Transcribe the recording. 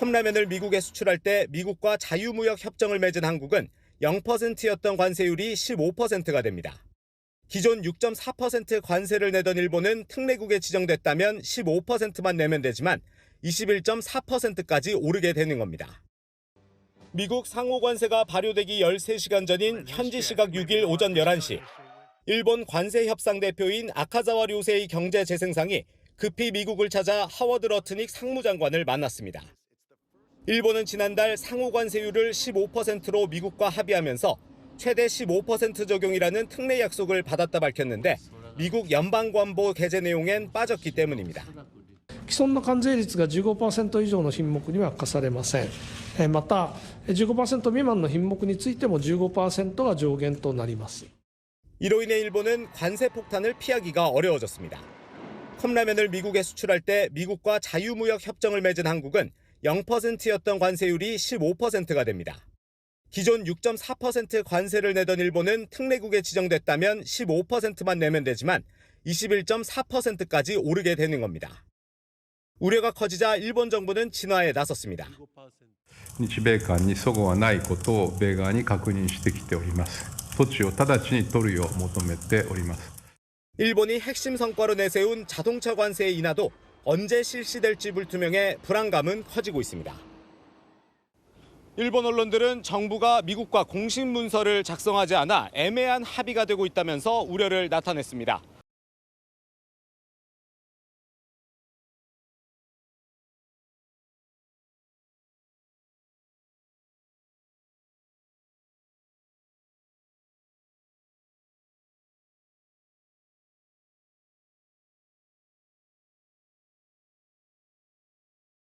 컵라면을 미국에 수출할 때 미국과 자유무역 협정을 맺은 한국은 0%였던 관세율이 15%가 됩니다. 기존 6.4% 관세를 내던 일본은 특례국에 지정됐다면 15%만 내면 되지만 21.4%까지 오르게 되는 겁니다. 미국 상호 관세가 발효되기 13시간 전인 현지 시각 6일 오전 11시 일본 관세 협상 대표인 아카자와 료세이 경제재생상이 급히 미국을 찾아 하워드 러트닉 상무장관을 만났습니다. 일본은 지난달 상호 관세율을 15%로 미국과 합의하면서 최대 15% 적용이라는 특례 약속을 받았다 밝혔는데 미국 연방관보 개제 내용엔 빠졌기 때문입니다. 既存の関税率が15%以上の品目には課されませんえーまたえー15%未満の品目についても15%が上限となります 이로 인해 일본은 관세 폭탄을 피하기가 어려워졌습니다. 컵라면을 미국에 수출할 때 미국과 자유무역 협정을 맺은 한국은 0%였던 관세율이 15%가 됩니다. 기존 6.4% 관세를 내던 일본은 특례국에 지정됐다면 15%만 내면 되지만 21.4%까지 오르게 되는 겁니다. 우려가 커지자 일본 정부는 진화에 나섰습니다. 日米間に齟齬はないことを米側に確認してきております措置を直ちに取るよう求めております 일본이 핵심 성과로 내세운 자동차 관세의 인하도 언제 실시될지 불투명해 불안감은 커지고 있습니다. 일본 언론들은 정부가 미국과 공식 문서를 작성하지 않아 애매한 합의가 되고 있다면서 우려를 나타냈습니다.